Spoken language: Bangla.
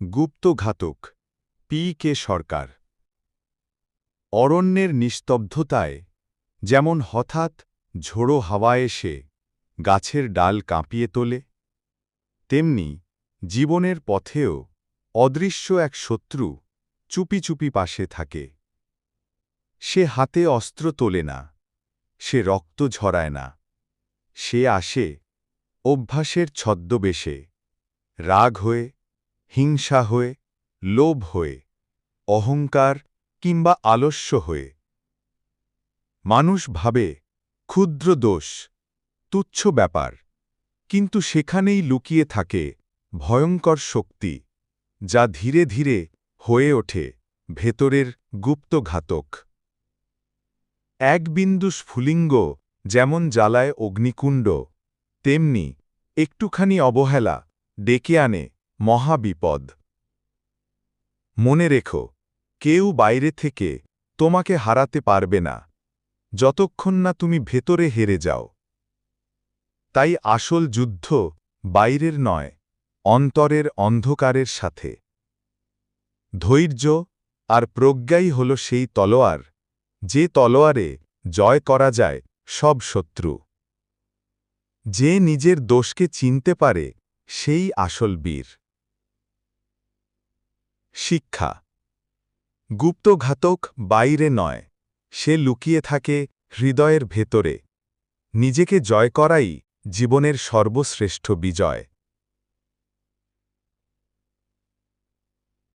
গুপ্তঘাতক পি কে সরকার। অরণ্যের নিস্তব্ধতায়, যেমন হঠাৎ ঝোড়ো হাওয়া এসে গাছের ডাল কাঁপিয়ে তোলে, তেমনি জীবনের পথেও অদৃশ্য এক শত্রু চুপি চুপি পাশে থাকে। সে হাতে অস্ত্র তোলে না, সে রক্ত ঝরায় না, সে আসে অভ্যাসের ছদ্মবেশে, রাগ হয়ে হিংসা হয়ে, লোভ হয়ে, অহংকার কিংবা আলস্য হয়ে। মানুষ ভাবে, ক্ষুদ্র দোষ, তুচ্ছ ব্যাপার। কিন্তু সেখানেই লুকিয়ে থাকে ভয়ঙ্কর শক্তি, যা ধীরে ধীরে হয়ে ওঠে ভেতরের গুপ্তঘাতক। এক বিন্দু স্ফুলিঙ্গ যেমন জ্বালায় অগ্নিকুণ্ড, তেমনি একটুখানি অবহেলা ডেকে আনে মহাবিপদ। মনে রেখো, কেউ বাইরে থেকে তোমাকে হারাতে পারবে না। যতক্ষণ না তুমি ভেতরে হেরে যাও। তাই আসল যুদ্ধ বাইরের নয়, অন্তরের অন্ধকারের সাথে। ধৈর্য আর প্রজ্ঞাই হল সেই তলোয়ার, যে তলোয়ারে জয় করা যায় সব শত্রু। যে নিজের দোষকে চিনতে পারে, সেই আসল বীর। শিক্ষা। গুপ্তঘাতক বাইরে নয়, সে লুকিয়ে থাকে হৃদয়ের ভেতরে। নিজেকে জয় করাই জীবনের সর্বশ্রেষ্ঠ বিজয়।